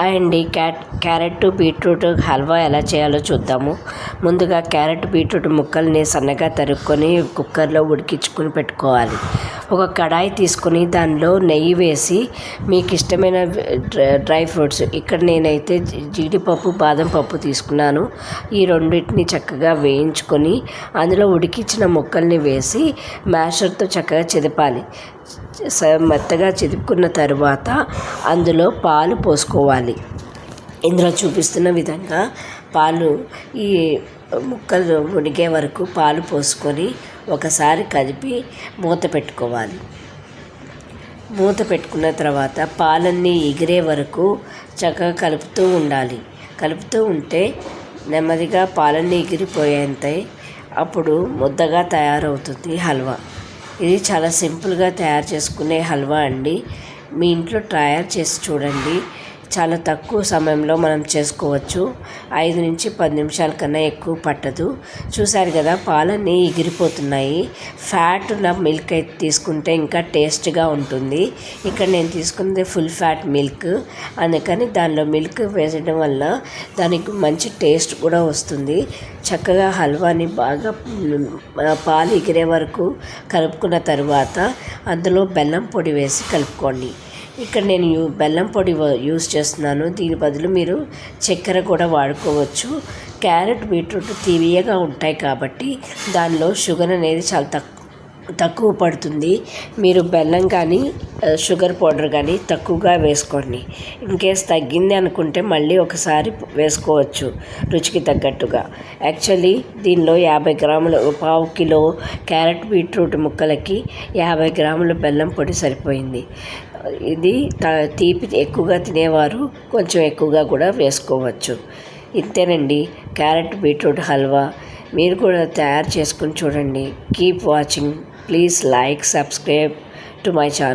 Hi అండి. Cat carrot beetroot halwa ఎలా చేయాలో చూద్దాము. ముందుగా క్యారెట్ బీట్రూట్ ముక్కల్ని సన్నగా తరుక్కొని కుక్కర్లో ఉడికించుకొని పెట్టుకోవాలి. ఒక కడాయి తీసుకొని దానిలో నెయ్యి వేసి మీకు ఇష్టమైన డ్రై ఫ్రూట్స్. ఇక్కడ నేనైతే జీడిపప్పు బాదం పప్పు తీసుకున్నాను. ఈ రెండింటిని చక్కగా వేయించుకొని అందులో ఉడికించిన ముక్కల్ని వేసి మ్యాషర్తో చక్కగా చెదపాలి. మెత్తగా చిదుపుకున్న తర్వాత అందులో పాలు పోసుకోవాలి. ఇందులో చూపిస్తున్న విధంగా పాలు ఈ ముక్కలు ఉడికే వరకు పాలు పోసుకొని ఒకసారి కదిపి మూత పెట్టుకోవాలి. మూత పెట్టుకున్న తర్వాత పాలన్నీ ఎగిరే వరకు చక్కగా కలుపుతూ ఉండాలి. కలుపుతూ ఉంటే నెమ్మదిగా పాలన్నీ ఎగిరిపోయేంత అప్పుడు ముద్దగా తయారవుతుంది హల్వా. ఇది చాలా సింపుల్గా తయారు చేసుకునే హల్వా అండి. మీ ఇంట్లో ట్రయల్ చేసి చూడండి. చాలా తక్కువ సమయంలో మనం చేసుకోవచ్చు. ఐదు నుంచి పది నిమిషాల కన్నా ఎక్కువ పట్టదు. చూసారు కదా పాలన్నీ ఎగిరిపోతున్నాయి. ఫ్యాట్ నా మిల్క్ అయితే తీసుకుంటే ఇంకా టేస్ట్గా ఉంటుంది. ఇక్కడ నేను తీసుకున్నది ఫుల్ ఫ్యాట్ మిల్క్. అందుకని దానిలో మిల్క్ వేసడం వల్ల దానికి మంచి టేస్ట్ కూడా వస్తుంది. చక్కగా హల్వాని బాగా పాలు ఎగిరే వరకు కలుపుకున్న తర్వాత అందులో బెల్లం పొడి వేసి కలుపుకోండి. ఇక్కడ నేను యూ బెల్లం పొడి యూస్ చేస్తున్నాను. దీని బదులు మీరు చక్కెర కూడా వాడుకోవచ్చు. క్యారెట్ బీట్రూట్ తీయగా ఉంటాయి కాబట్టి దానిలో షుగర్ అనేది చాలా తక్కువ తక్కువ పడుతుంది. మీరు బెల్లం కానీ షుగర్ పౌడర్ కానీ తక్కువగా వేసుకోండి. ఇన్కేస్ తగ్గింది అనుకుంటే మళ్ళీ ఒకసారి వేసుకోవచ్చు రుచికి తగ్గట్టుగా. యాక్చువల్లీ దీనిలో యాభై గ్రాములు పావు కిలో క్యారెట్ బీట్రూట్ ముక్కలకి యాభై గ్రాముల బెల్లం పొడి సరిపోయింది. ఇది తీపి ఎక్కువగా తినేవారు కొంచెం ఎక్కువగా కూడా వేసుకోవచ్చు. ఇంతేనండి. క్యారెట్ బీట్రూట్ హల్వా మీరు కూడా తయారు చేసుకుని చూడండి. Keep watching please like subscribe to my channel